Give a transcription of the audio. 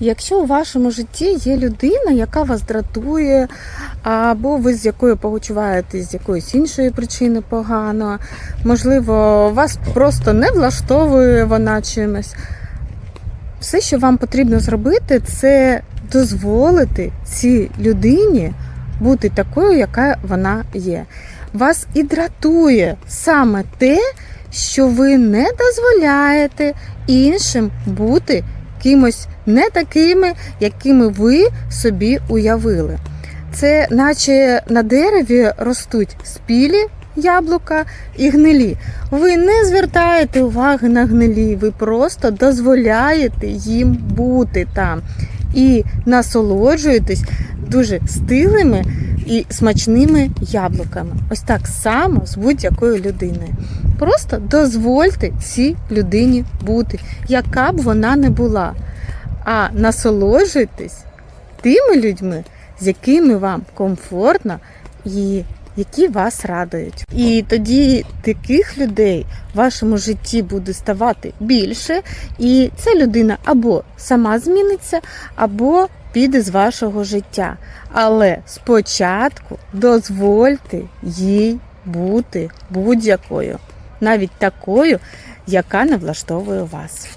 Якщо у вашому житті є людина, яка вас дратує, або ви з якою почуваєтесь з якоїсь іншої причини погано, можливо, вас просто не влаштовує вона чимось. Все, що вам потрібно зробити, це дозволити цій людині бути такою, яка вона є. Вас і дратує саме те, що ви не дозволяєте іншим бути кимось не такими, якими ви собі уявили. Це наче на дереві ростуть спілі яблука і гнилі. Ви не звертаєте уваги на гнилі, ви просто дозволяєте їм бути там і насолоджуєтесь дуже стилими і смачними яблуками. Ось так само з будь-якою людиною. Просто дозвольте цій людині бути, яка б вона не була. А насолоджуйтесь тими людьми, з якими вам комфортно і які вас радують. І тоді таких людей в вашому житті буде ставати більше, і ця людина або сама зміниться, або піде з вашого життя. Але спочатку дозвольте їй бути будь-якою, навіть такою, яка не влаштовує вас.